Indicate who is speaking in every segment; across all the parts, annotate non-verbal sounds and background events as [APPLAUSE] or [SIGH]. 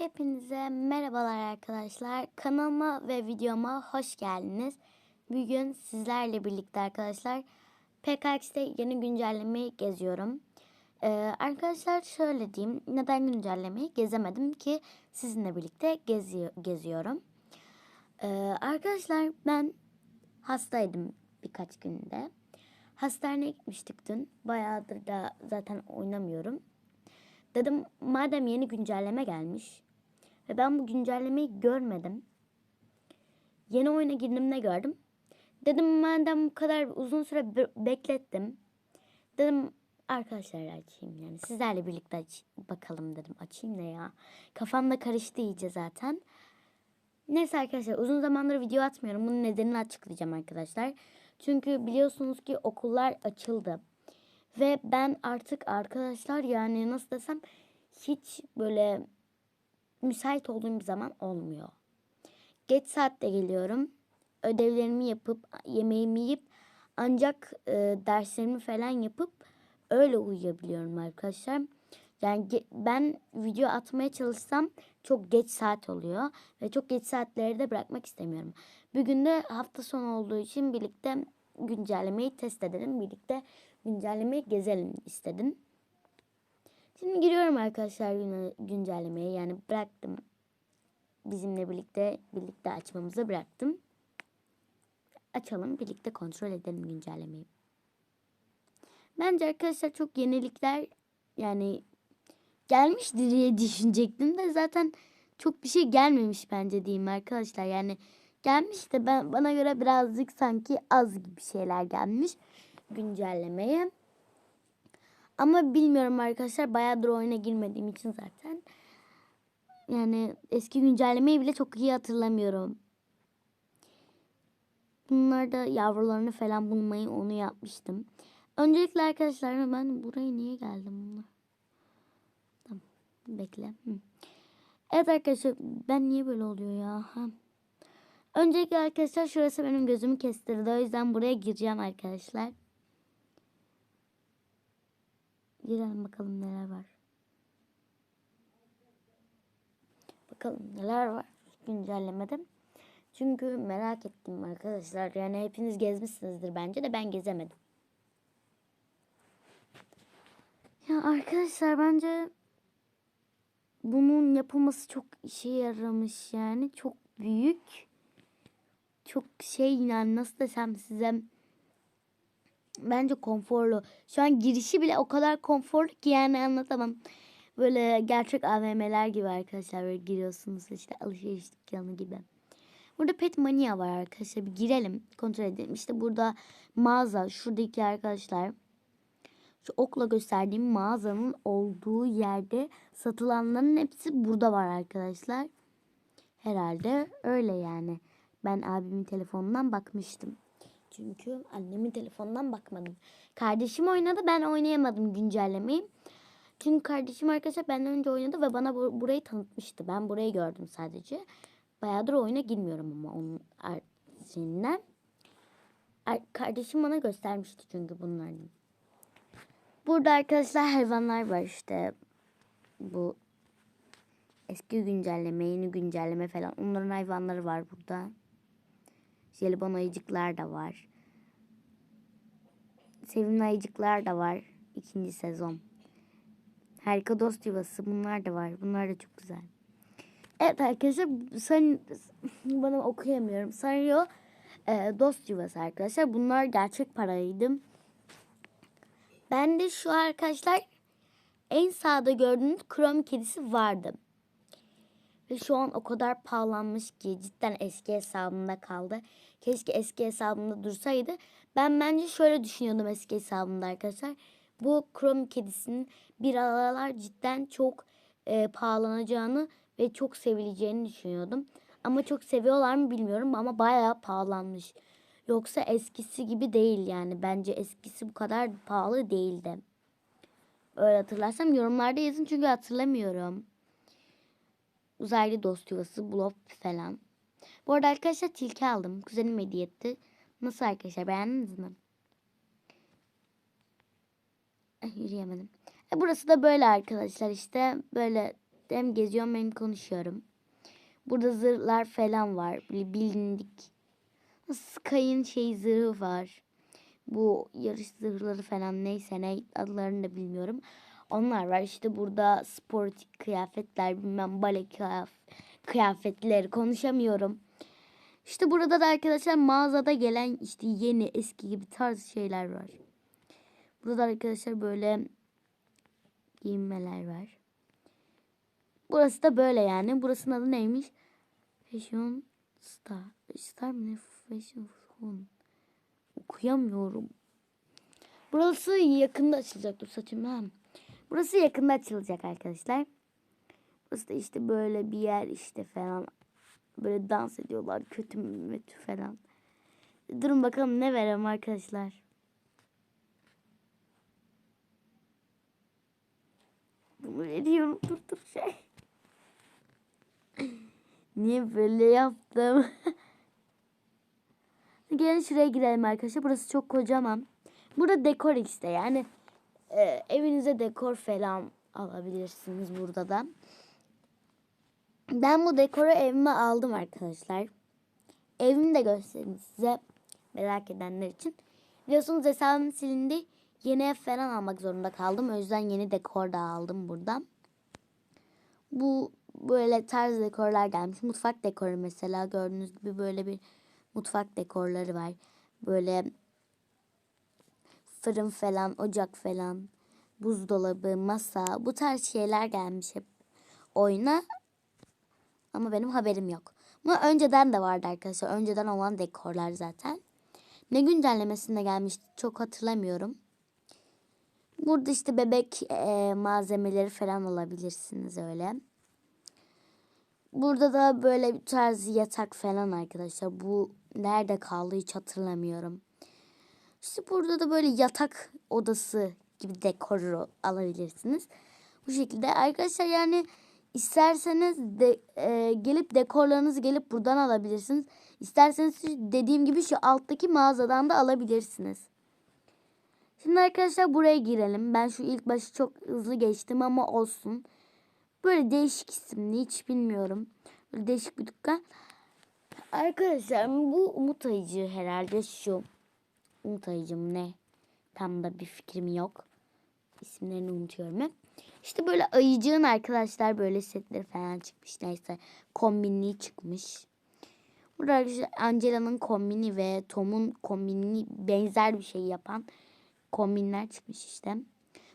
Speaker 1: Hepinize merhabalar arkadaşlar. Kanalıma ve videoma hoş geldiniz. Bugün sizlerle birlikte arkadaşlar PKX'te yeni güncellemeyi geziyorum. Ee, arkadaşlar şöyle diyeyim. Neden güncellemeyi gezemedim ki sizinle birlikte geziyor, geziyorum. Ee, arkadaşlar ben hastaydım birkaç günde. Hastaneye gitmiştik dün. Bayağıdır da zaten oynamıyorum. Dedim madem yeni güncelleme gelmiş ve ben bu güncellemeyi görmedim. Yeni oyuna girdiğimde gördüm. Dedim madem bu kadar uzun süre be- beklettim. Dedim arkadaşlar açayım yani sizlerle birlikte aç bakalım dedim. Açayım ne ya. Kafamda karıştı iyice zaten. Neyse arkadaşlar uzun zamandır video atmıyorum. Bunun nedenini açıklayacağım arkadaşlar. Çünkü biliyorsunuz ki okullar açıldı. Ve ben artık arkadaşlar yani nasıl desem hiç böyle müsait olduğum bir zaman olmuyor. Geç saatte geliyorum. Ödevlerimi yapıp yemeğimi yiyip ancak e, derslerimi falan yapıp öyle uyuyabiliyorum arkadaşlar. Yani ben video atmaya çalışsam çok geç saat oluyor ve çok geç saatleri de bırakmak istemiyorum. Bugün de hafta sonu olduğu için birlikte güncellemeyi test edelim. Birlikte güncellemeyi gezelim istedim. Şimdi giriyorum arkadaşlar güncellemeye. Yani bıraktım. Bizimle birlikte birlikte açmamızı bıraktım. Açalım birlikte kontrol edelim güncellemeyi. Bence arkadaşlar çok yenilikler yani gelmiştir diye [LAUGHS] düşünecektim de zaten çok bir şey gelmemiş bence diyeyim arkadaşlar. Yani gelmiş de ben bana göre birazcık sanki az gibi şeyler gelmiş güncellemeye. Ama bilmiyorum arkadaşlar bayağıdır oyuna girmediğim için zaten. Yani eski güncellemeyi bile çok iyi hatırlamıyorum. Bunlar da yavrularını falan bulmayı onu yapmıştım. Öncelikle arkadaşlar ben buraya niye geldim bunlar? Tamam bekle. Evet arkadaşlar ben niye böyle oluyor ya? Ha. Öncelikle arkadaşlar şurası benim gözümü kestirdi. O yüzden buraya gireceğim arkadaşlar. Girelim bakalım neler var. Bakalım neler var güncellemede. Çünkü merak ettim arkadaşlar. Yani hepiniz gezmişsinizdir bence de ben gezemedim. Ya arkadaşlar bence bunun yapılması çok işe yaramış yani. Çok büyük. Çok şey yani nasıl desem size bence konforlu. Şu an girişi bile o kadar konforlu ki yani anlatamam. Böyle gerçek AVM'ler gibi arkadaşlar böyle giriyorsunuz işte alışveriş dükkanı gibi. Burada Pet Mania var arkadaşlar. Bir girelim kontrol edelim. İşte burada mağaza şuradaki arkadaşlar. Şu okla gösterdiğim mağazanın olduğu yerde satılanların hepsi burada var arkadaşlar. Herhalde öyle yani. Ben abimin telefonundan bakmıştım. Çünkü annemin telefonundan bakmadım. Kardeşim oynadı ben oynayamadım güncellemeyi. Çünkü kardeşim arkadaşlar benden önce oynadı ve bana bu- burayı tanıtmıştı. Ben burayı gördüm sadece. Bayağıdır oyuna girmiyorum ama onun şeyinden. Ar- Kardeşim bana göstermişti çünkü bunlardan. Burada arkadaşlar hayvanlar var işte. Bu eski güncelleme, yeni güncelleme falan. Onların hayvanları var burada. Jelibon ayıcıklar da var. Sevimli ayıcıklar da var. ikinci sezon. Harika dost yuvası bunlar da var. Bunlar da çok güzel. Evet arkadaşlar sen [LAUGHS] bana okuyamıyorum. Sanrio e, dost yuvası arkadaşlar. Bunlar gerçek paraydı. Ben de şu arkadaşlar en sağda gördüğünüz krom kedisi vardı. Ve şu an o kadar pahalanmış ki cidden eski hesabımda kaldı. Keşke eski hesabımda dursaydı. Ben bence şöyle düşünüyordum eski hesabımda arkadaşlar. Bu krom kedisinin bir aralar cidden çok e, pahalanacağını ve çok sevileceğini düşünüyordum. Ama çok seviyorlar mı bilmiyorum ama bayağı pahalanmış. Yoksa eskisi gibi değil yani. Bence eskisi bu kadar pahalı değildi. Öyle hatırlarsam yorumlarda yazın çünkü hatırlamıyorum. Uzaylı dost yuvası, blob falan. Bu arada arkadaşlar tilki aldım. Kuzenim hediye etti. Nasıl arkadaşlar beğendiniz mi? Ay, yürüyemedim. E, burası da böyle arkadaşlar işte. Böyle hem geziyorum hem konuşuyorum. Burada zırhlar falan var. Böyle bilindik. Sky'ın şey zırhı var. Bu yarış zırhları falan neyse ne adlarını da bilmiyorum. Onlar var. İşte burada sportif kıyafetler bilmem bale kıyaf kıyafetleri konuşamıyorum. İşte burada da arkadaşlar mağazada gelen işte yeni eski gibi tarz şeyler var. Burada da arkadaşlar böyle giyinmeler var. Burası da böyle yani. Burasının adı neymiş? Fashion Star. Star mı ne? Fashion Phone. Okuyamıyorum. Burası yakında açılacak. Dur saçım hem. Burası yakında açılacak arkadaşlar. Burası da işte böyle bir yer işte falan. Böyle dans ediyorlar. Kötü mü falan. Durun bakalım ne verem arkadaşlar. Bunu veriyorum. Dur dur şey. Niye böyle yaptım? [LAUGHS] Gelin şuraya girelim arkadaşlar. Burası çok kocaman. Burada dekor işte yani e, evinize dekor falan alabilirsiniz burada da. Ben bu dekoru evime aldım arkadaşlar. Evimi de göstereyim size merak edenler için. Biliyorsunuz hesabım silindi. Yeni ev falan almak zorunda kaldım. O yüzden yeni dekor da aldım buradan. Bu böyle tarz dekorlar gelmiş. Mutfak dekoru mesela gördüğünüz gibi böyle bir mutfak dekorları var. Böyle fırın falan, ocak falan, buzdolabı, masa bu tarz şeyler gelmiş hep oyuna. Ama benim haberim yok. Ama önceden de vardı arkadaşlar. Önceden olan dekorlar zaten. Ne güncellemesinde gelmişti çok hatırlamıyorum. Burada işte bebek e, malzemeleri falan alabilirsiniz öyle. Burada da böyle bir tarz yatak falan arkadaşlar. Bu nerede kaldı hiç hatırlamıyorum. İşte burada da böyle yatak odası gibi dekor alabilirsiniz. Bu şekilde arkadaşlar yani isterseniz de, e, gelip dekorlarınızı gelip buradan alabilirsiniz. İsterseniz dediğim gibi şu alttaki mağazadan da alabilirsiniz. Şimdi arkadaşlar buraya girelim. Ben şu ilk başı çok hızlı geçtim ama olsun. Böyle değişik isimli hiç bilmiyorum. Böyle değişik bir dükkan. Arkadaşlar bu umut ayıcı herhalde şu. Umut ayıcı mı ne? Tam da bir fikrim yok. İsimlerini unutuyorum hep. İşte böyle ayıcığın arkadaşlar böyle setleri falan çıkmış. Neyse kombinliği çıkmış. Burada arkadaşlar Angela'nın kombini ve Tom'un kombinini benzer bir şey yapan kombinler çıkmış işte.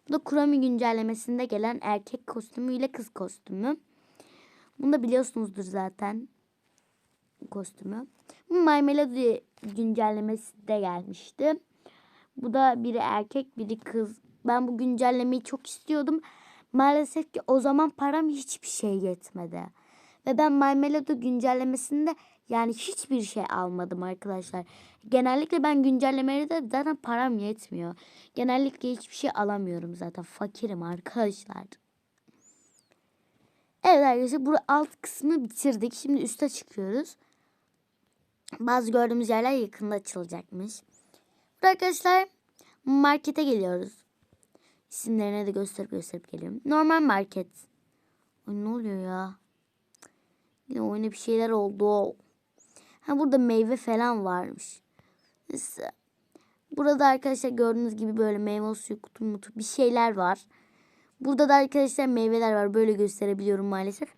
Speaker 1: Bu da Kurami güncellemesinde gelen erkek kostümü ile kız kostümü. Bunu da biliyorsunuzdur zaten kostümü. My Melody güncellemesi de gelmişti. Bu da biri erkek biri kız. Ben bu güncellemeyi çok istiyordum. Maalesef ki o zaman param hiçbir şey yetmedi. Ve ben My Melody güncellemesinde yani hiçbir şey almadım arkadaşlar. Genellikle ben güncellemelerde zaten param yetmiyor. Genellikle hiçbir şey alamıyorum zaten. Fakirim arkadaşlar. Evet arkadaşlar bu alt kısmı bitirdik. Şimdi üste çıkıyoruz. Bazı gördüğümüz yerler yakında açılacakmış. Burada arkadaşlar markete geliyoruz. İsimlerine de gösterip gösterip geliyorum. Normal market. Ay ne oluyor ya? Yine oyuna bir şeyler oldu. Ha burada meyve falan varmış. Neyse. Burada arkadaşlar gördüğünüz gibi böyle meyve suyu kutu mutu bir şeyler var. Burada da arkadaşlar meyveler var. Böyle gösterebiliyorum maalesef.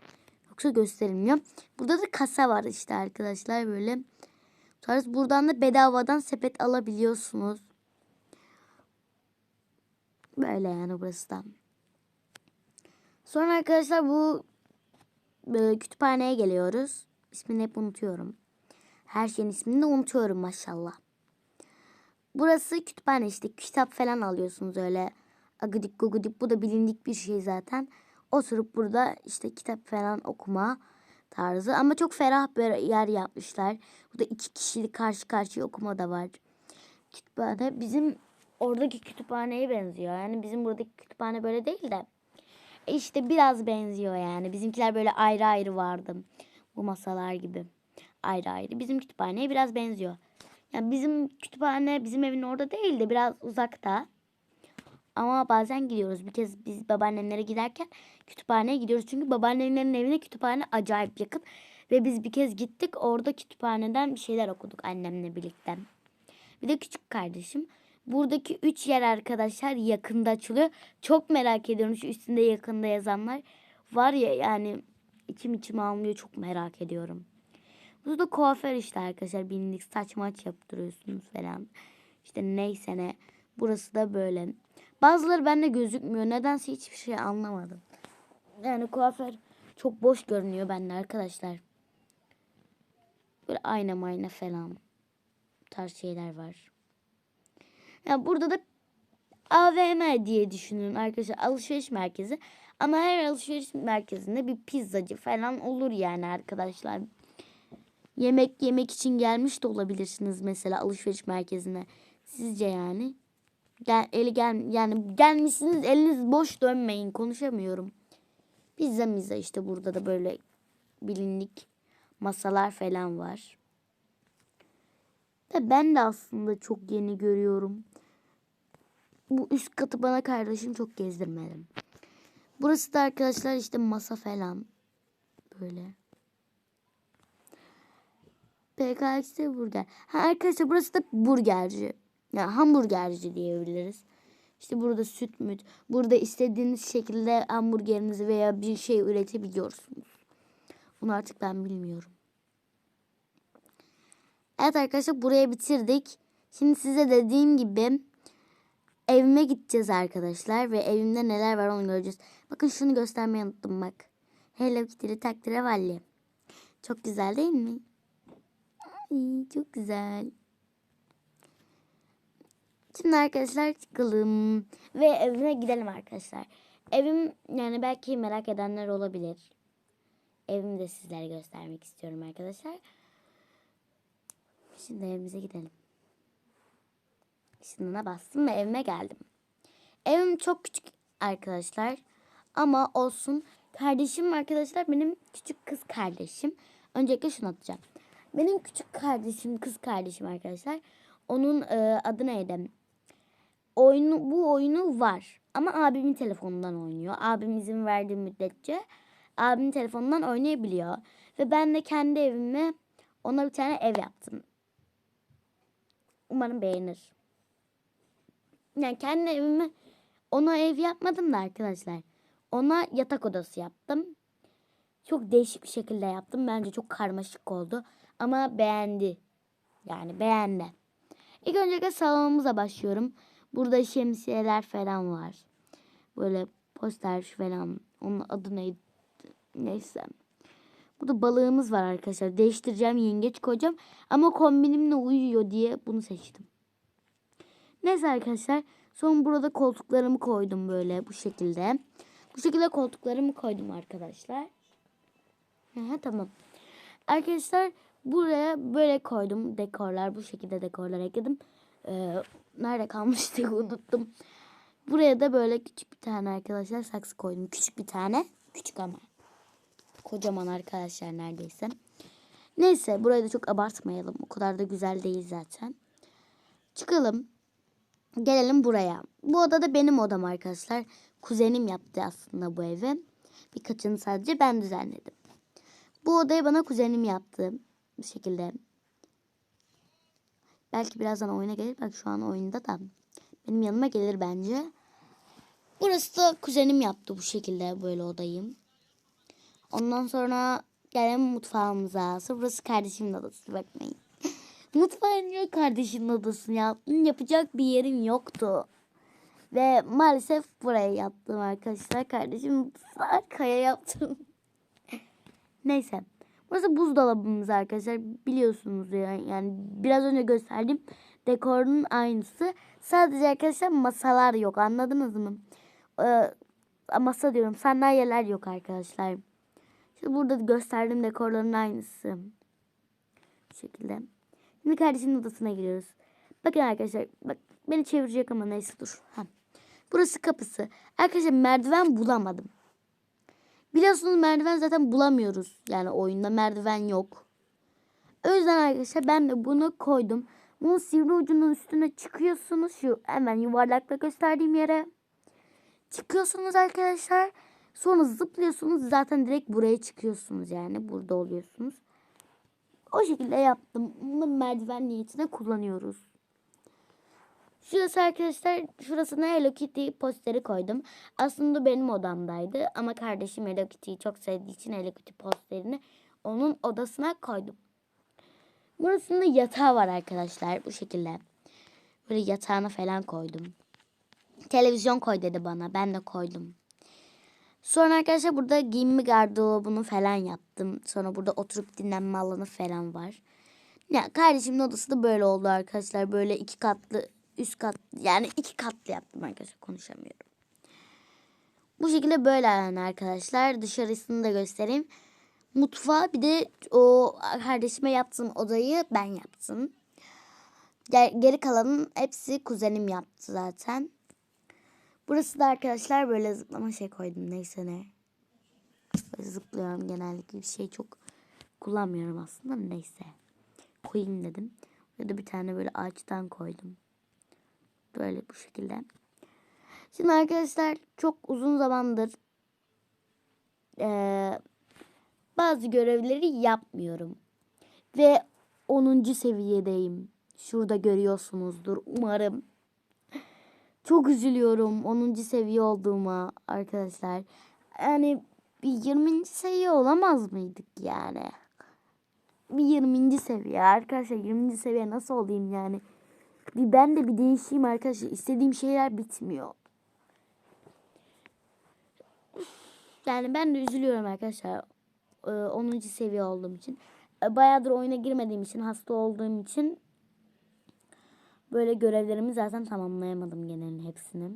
Speaker 1: Yoksa gösterilmiyor. Burada da kasa var işte arkadaşlar böyle. Tarz buradan da bedavadan sepet alabiliyorsunuz. Böyle yani burası da. Sonra arkadaşlar bu e, kütüphaneye geliyoruz. İsmini hep unutuyorum. Her şeyin ismini de unutuyorum maşallah. Burası kütüphane işte kitap falan alıyorsunuz öyle. Agidik gugudik bu da bilindik bir şey zaten. Oturup burada işte kitap falan okuma tarzı. Ama çok ferah bir yer yapmışlar. Burada iki kişilik karşı karşıya okuma da var. Kütüphane bizim oradaki kütüphaneye benziyor. Yani bizim buradaki kütüphane böyle değil de. E işte biraz benziyor yani. Bizimkiler böyle ayrı ayrı vardı. Bu masalar gibi. Ayrı ayrı. Bizim kütüphaneye biraz benziyor. Yani bizim kütüphane bizim evin orada değil de biraz uzakta. Ama bazen gidiyoruz. Bir kez biz babaannemlere giderken kütüphaneye gidiyoruz. Çünkü babaannemlerin evine kütüphane acayip yakın. Ve biz bir kez gittik. Orada kütüphaneden bir şeyler okuduk annemle birlikte. Bir de küçük kardeşim. Buradaki üç yer arkadaşlar yakında açılıyor. Çok merak ediyorum şu üstünde yakında yazanlar. Var ya yani içim içim almıyor. Çok merak ediyorum. Burada kuaför işte arkadaşlar. Binlik saç maç yaptırıyorsunuz falan. İşte neyse ne. Burası da böyle. Bazıları bende gözükmüyor. Nedense hiçbir şey anlamadım. Yani kuaför çok boş görünüyor bende arkadaşlar. Böyle ayna mayna falan. Tarz şeyler var. Ya burada da AVM diye düşünün arkadaşlar. Alışveriş merkezi. Ama her alışveriş merkezinde bir pizzacı falan olur yani arkadaşlar. Yemek yemek için gelmiş de olabilirsiniz mesela alışveriş merkezine. Sizce yani? Gel, eli gel yani gelmişsiniz eliniz boş dönmeyin konuşamıyorum. Pizza miza işte burada da böyle bilinlik masalar falan var. Da ben de aslında çok yeni görüyorum. Bu üst katı bana kardeşim çok gezdirmedim. Burası da arkadaşlar işte masa falan. Böyle. PKX burger. Ha arkadaşlar burası da burgerci. Yani hamburgerci diyebiliriz. İşte burada süt müt. Burada istediğiniz şekilde hamburgerinizi veya bir şey üretebiliyorsunuz. Bunu artık ben bilmiyorum. Evet arkadaşlar buraya bitirdik. Şimdi size dediğim gibi evime gideceğiz arkadaşlar. Ve evimde neler var onu göreceğiz. Bakın şunu göstermeyi unuttum bak. Hello Kitty'li takdirevalli. Çok güzel değil mi? Ay, çok güzel. Şimdi arkadaşlar çıkalım ve evime gidelim arkadaşlar. Evim yani belki merak edenler olabilir. Evimi de sizlere göstermek istiyorum arkadaşlar. Şimdi evimize gidelim. Şununa bastım ve evime geldim. Evim çok küçük arkadaşlar. Ama olsun. Kardeşim arkadaşlar benim küçük kız kardeşim. Öncelikle şunu atacağım. Benim küçük kardeşim, kız kardeşim arkadaşlar. Onun e, adı neydi? Oyunu, bu oyunu var. Ama abimin telefonundan oynuyor. Abim izin verdiği müddetçe abimin telefonundan oynayabiliyor. Ve ben de kendi evime ona bir tane ev yaptım. Umarım beğenir. Yani kendi evime ona ev yapmadım da arkadaşlar. Ona yatak odası yaptım. Çok değişik bir şekilde yaptım. Bence çok karmaşık oldu. Ama beğendi. Yani beğendi. İlk önce salonumuza başlıyorum. Burada şemsiyeler falan var. Böyle poster falan. Onun adı neydi? Neyse. Burada balığımız var arkadaşlar. Değiştireceğim yengeç koyacağım. Ama kombinimle uyuyor diye bunu seçtim. Neyse arkadaşlar. Son burada koltuklarımı koydum böyle bu şekilde. Bu şekilde koltuklarımı koydum arkadaşlar. Aha, tamam. Arkadaşlar buraya böyle koydum dekorlar. Bu şekilde dekorlar ekledim. Ee, nerede kalmıştık [LAUGHS] unuttum. Buraya da böyle küçük bir tane arkadaşlar saksı koydum. Küçük bir tane. Küçük ama. Kocaman arkadaşlar neredeyse. Neyse burayı da çok abartmayalım. O kadar da güzel değil zaten. Çıkalım. Gelelim buraya. Bu oda da benim odam arkadaşlar. Kuzenim yaptı aslında bu evi. Birkaçını sadece ben düzenledim. Bu odayı bana kuzenim yaptı. Bu şekilde. Belki birazdan oyuna gelir. Bak şu an oyunda da. Benim yanıma gelir bence. Burası da kuzenim yaptı bu şekilde böyle odayı. Ondan sonra gelelim mutfağımıza. Burası kardeşimin odası bakmayın. [LAUGHS] Mutfağın yok kardeşimin odasını yaptım. Yapacak bir yerim yoktu. Ve maalesef buraya yaptım arkadaşlar. Kardeşim arkaya yaptım. [LAUGHS] Neyse. Burası buzdolabımız arkadaşlar. Biliyorsunuz yani, yani biraz önce gösterdiğim dekorun aynısı. Sadece arkadaşlar masalar yok. Anladınız mı? Ee, masa diyorum. Sandalyeler yok arkadaşlar. İşte burada gösterdiğim dekorların aynısı. Bu şekilde. Şimdi kardeşimin odasına giriyoruz. Bakın arkadaşlar. Bak beni çevirecek ama neyse dur. Ha. Burası kapısı. Arkadaşlar merdiven bulamadım. Biliyorsunuz merdiven zaten bulamıyoruz. Yani oyunda merdiven yok. O yüzden arkadaşlar ben de bunu koydum. Bunun sivri ucunun üstüne çıkıyorsunuz. Şu hemen yuvarlakla gösterdiğim yere. çıkıyorsunuz arkadaşlar. Sonra zıplıyorsunuz zaten direkt buraya çıkıyorsunuz yani burada oluyorsunuz. O şekilde yaptım. Bunu merdiven niyetine kullanıyoruz. Şurası arkadaşlar şurasına Hello Kitty posteri koydum. Aslında benim odamdaydı ama kardeşim Hello Kitty'yi çok sevdiği için Hello Kitty posterini onun odasına koydum. Burasında yatağı var arkadaşlar bu şekilde. Böyle yatağına falan koydum. Televizyon koy dedi bana. Ben de koydum. Sonra arkadaşlar burada giyinme gardırobunu falan yaptım. Sonra burada oturup dinlenme alanı falan var. Ya kardeşimin odası da böyle oldu arkadaşlar. Böyle iki katlı, üst kat yani iki katlı yaptım arkadaşlar. Konuşamıyorum. Bu şekilde böyle yani arkadaşlar. Dışarısını da göstereyim. Mutfağı bir de o kardeşime yaptığım odayı ben yaptım. Ger- Geri kalanın hepsi kuzenim yaptı zaten. Burası da arkadaşlar böyle zıplama şey koydum neyse ne. Böyle zıplıyorum genellikle bir şey çok kullanmıyorum aslında neyse. Koyayım dedim. Ya da bir tane böyle ağaçtan koydum. Böyle bu şekilde. Şimdi arkadaşlar çok uzun zamandır eee, bazı görevleri yapmıyorum. Ve 10. seviyedeyim. Şurada görüyorsunuzdur umarım. Çok üzülüyorum 10. seviye olduğuma arkadaşlar. Yani bir 20. seviye olamaz mıydık yani? Bir 20. seviye arkadaşlar 20. seviye nasıl olayım yani? Bir ben de bir değişeyim arkadaşlar. İstediğim şeyler bitmiyor. Yani ben de üzülüyorum arkadaşlar. Ee, 10. seviye olduğum için. Ee, Bayağıdır oyuna girmediğim için, hasta olduğum için böyle görevlerimi zaten tamamlayamadım genelin hepsini.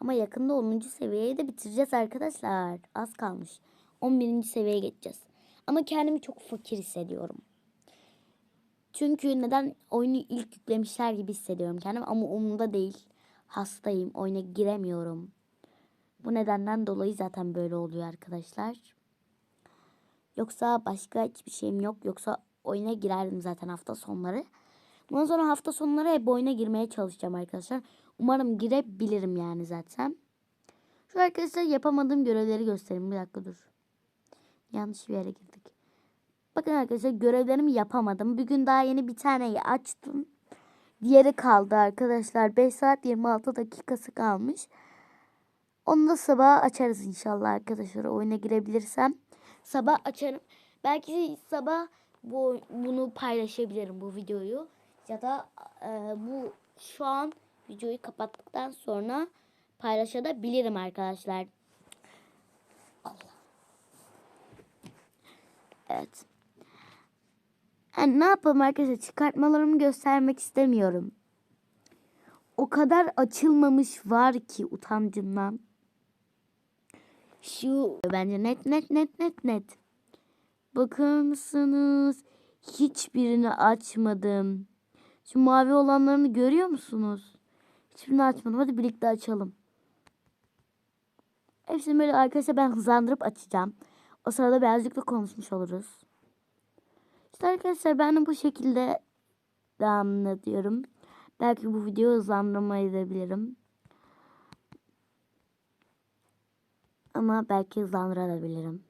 Speaker 1: Ama yakında 10. seviyeyi de bitireceğiz arkadaşlar. Az kalmış. 11. seviyeye geçeceğiz. Ama kendimi çok fakir hissediyorum. Çünkü neden oyunu ilk yüklemişler gibi hissediyorum kendimi ama umurumda değil. Hastayım, oyuna giremiyorum. Bu nedenden dolayı zaten böyle oluyor arkadaşlar. Yoksa başka hiçbir şeyim yok. Yoksa oyuna girerdim zaten hafta sonları. Bundan sonra hafta sonları hep oyuna girmeye çalışacağım arkadaşlar. Umarım girebilirim yani zaten. Şu arkadaşlar yapamadığım görevleri göstereyim. Bir dakika dur. Yanlış bir yere girdik. Bakın arkadaşlar görevlerimi yapamadım. Bugün daha yeni bir taneyi açtım. Diğeri kaldı arkadaşlar. 5 saat 26 dakikası kalmış. Onu da sabah açarız inşallah arkadaşlar. Oyuna girebilirsem. Sabah açarım. Belki sabah bu bunu paylaşabilirim bu videoyu. Ya da e, bu şu an videoyu kapattıktan sonra paylaşabilirim arkadaşlar. Allah. Evet. Yani ne yapalım arkadaşlar çıkartmalarımı göstermek istemiyorum. O kadar açılmamış var ki utancımdan. Şu bence net net net net net. Bakar mısınız? Hiçbirini açmadım. Şu mavi olanlarını görüyor musunuz? Hiçbirini açmadım. Hadi birlikte açalım. Hepsini böyle arkadaşlar ben hızlandırıp açacağım. O sırada birazcık da konuşmuş oluruz. Arkadaşlar ben bu şekilde ediyorum. Belki bu videoyu hızlandırma edebilirim. Ama belki hızlandırabilirim.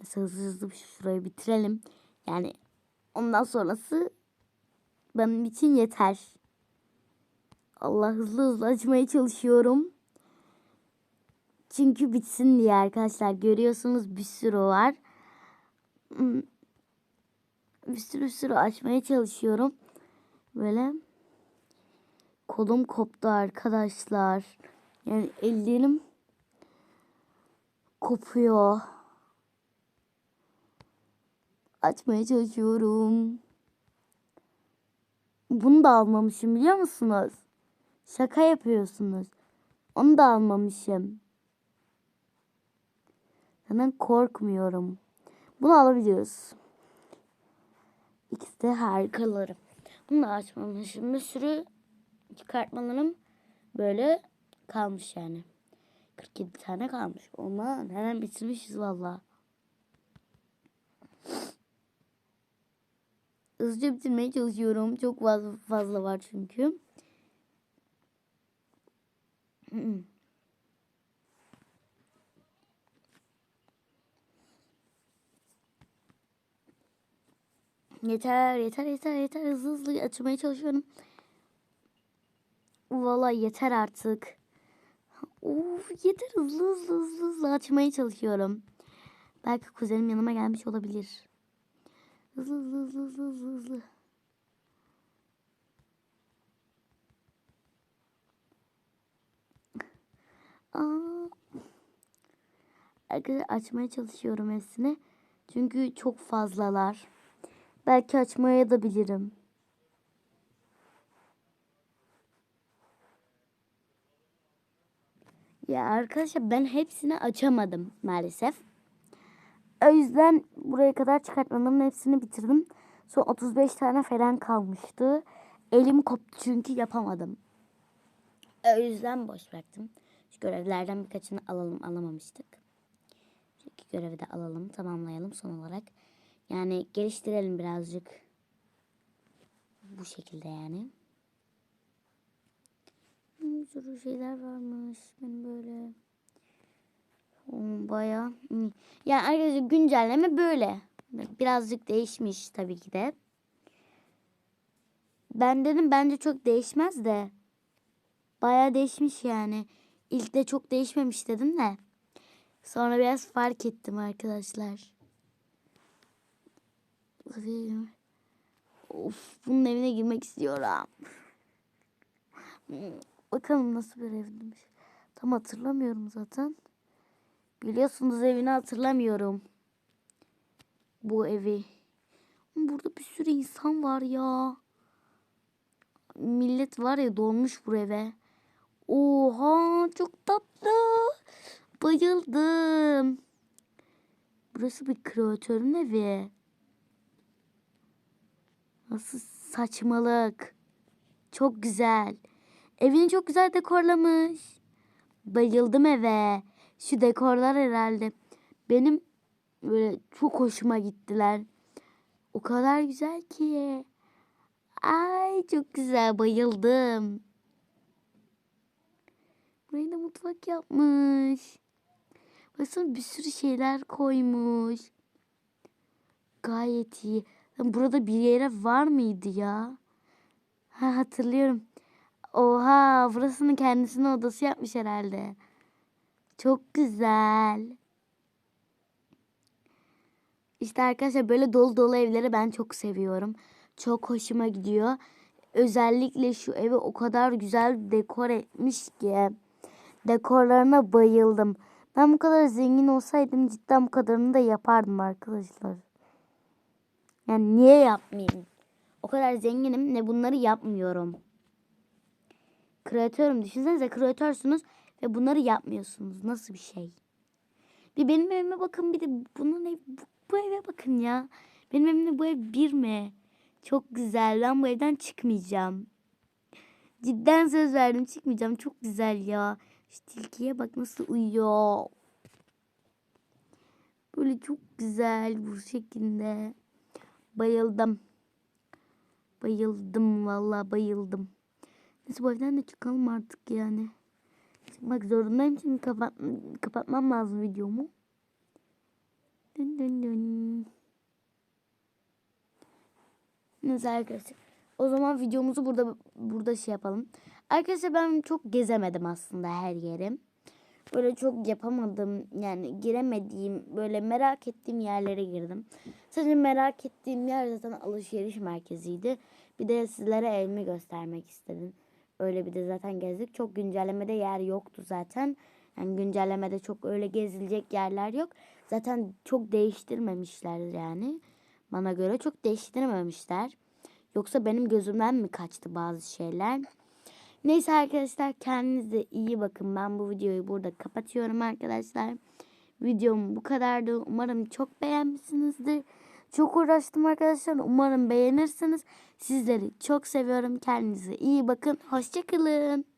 Speaker 1: Mesela hızlı hızlı şurayı bitirelim. Yani ondan sonrası benim için yeter. Allah hızlı hızlı açmaya çalışıyorum. Çünkü bitsin diye arkadaşlar. Görüyorsunuz bir sürü var. Bir sürü sürü açmaya çalışıyorum. Böyle kolum koptu arkadaşlar. Yani ellerim kopuyor. Açmaya çalışıyorum. Bunu da almamışım biliyor musunuz? Şaka yapıyorsunuz. Onu da almamışım. Hemen korkmuyorum. Bunu alabiliyoruz. İkisi de harikalarım. Bunu da açmamışım. Bir sürü çıkartmalarım böyle kalmış yani. 47 tane kalmış. Ama hemen bitirmişiz valla. Hızlıca bitirmeye çalışıyorum. Çok fazla, fazla var çünkü. [CLEARS THROAT] Yeter yeter yeter yeter hızlı hızlı açmaya çalışıyorum. Vallahi yeter artık. Of yeter hızlı hızlı hızlı hızlı açmaya çalışıyorum. Belki kuzenim yanıma gelmiş olabilir. Hızlı hızlı hızlı hızlı hızlı hızlı. Arkadaşlar açmaya çalışıyorum hepsini. Çünkü çok fazlalar. Belki açmaya da bilirim. Ya arkadaşlar ben hepsini açamadım maalesef. O yüzden buraya kadar çıkartmadım. Hepsini bitirdim. Son 35 tane falan kalmıştı. Elim koptu çünkü yapamadım. O yüzden boş bıraktım. Şu görevlerden birkaçını alalım alamamıştık. İki görevi de alalım tamamlayalım son olarak. Yani geliştirelim birazcık. Bu şekilde yani. Bir sürü şeyler varmış. Benim böyle baya yani arkadaşlar güncelleme böyle. Birazcık değişmiş tabii ki de. Ben dedim bence çok değişmez de. Baya değişmiş yani. İlk de çok değişmemiş dedim de. Sonra biraz fark ettim arkadaşlar. Of bunun evine girmek istiyorum. Bakalım nasıl bir evmiş. Tam hatırlamıyorum zaten. Biliyorsunuz evini hatırlamıyorum. Bu evi. Burada bir sürü insan var ya. Millet var ya dolmuş bu eve. Oha çok tatlı. Bayıldım. Burası bir kreatörün evi. Nasıl saçmalık. Çok güzel. Evini çok güzel dekorlamış. Bayıldım eve. Şu dekorlar herhalde benim böyle çok hoşuma gittiler. O kadar güzel ki. Ay çok güzel bayıldım. Burayı da mutfak yapmış. Baksana bir sürü şeyler koymuş. Gayet iyi. Burada bir yere var mıydı ya? Ha hatırlıyorum. Oha burasının kendisine odası yapmış herhalde. Çok güzel. İşte arkadaşlar böyle dolu dolu evleri ben çok seviyorum. Çok hoşuma gidiyor. Özellikle şu evi o kadar güzel dekor etmiş ki. Dekorlarına bayıldım. Ben bu kadar zengin olsaydım cidden bu kadarını da yapardım arkadaşlar. Yani niye yapmayayım? O kadar zenginim ne bunları yapmıyorum. Kreatörüm düşünsenize kreatörsünüz ve bunları yapmıyorsunuz. Nasıl bir şey? Bir benim evime bakın bir de bunun ev, bu, bu eve bakın ya. Benim evimde bu ev bir mi? Çok güzel. Ben bu evden çıkmayacağım. Cidden söz verdim çıkmayacağım. Çok güzel ya. Şu tilkiye bak nasıl uyuyor. Böyle çok güzel bu şekilde. Bayıldım. Bayıldım vallahi bayıldım. Neyse bu evden de çıkalım artık yani. Çıkmak zorundayım çünkü kapat, kapatmam lazım videomu. Dün dün dün. Neyse arkadaşlar. O zaman videomuzu burada burada şey yapalım. Arkadaşlar ben çok gezemedim aslında her yeri. Böyle çok yapamadım yani giremediğim böyle merak ettiğim yerlere girdim. Sadece merak ettiğim yer zaten alışveriş merkeziydi. Bir de sizlere elimi göstermek istedim. Öyle bir de zaten gezdik. Çok güncellemede yer yoktu zaten. Yani güncellemede çok öyle gezilecek yerler yok. Zaten çok değiştirmemişler yani. Bana göre çok değiştirmemişler. Yoksa benim gözümden mi kaçtı bazı şeyler? Neyse arkadaşlar kendinize iyi bakın. Ben bu videoyu burada kapatıyorum arkadaşlar. Videom bu kadardı. Umarım çok beğenmişsinizdir. Çok uğraştım arkadaşlar. Umarım beğenirsiniz. Sizleri çok seviyorum. Kendinize iyi bakın. Hoşçakalın.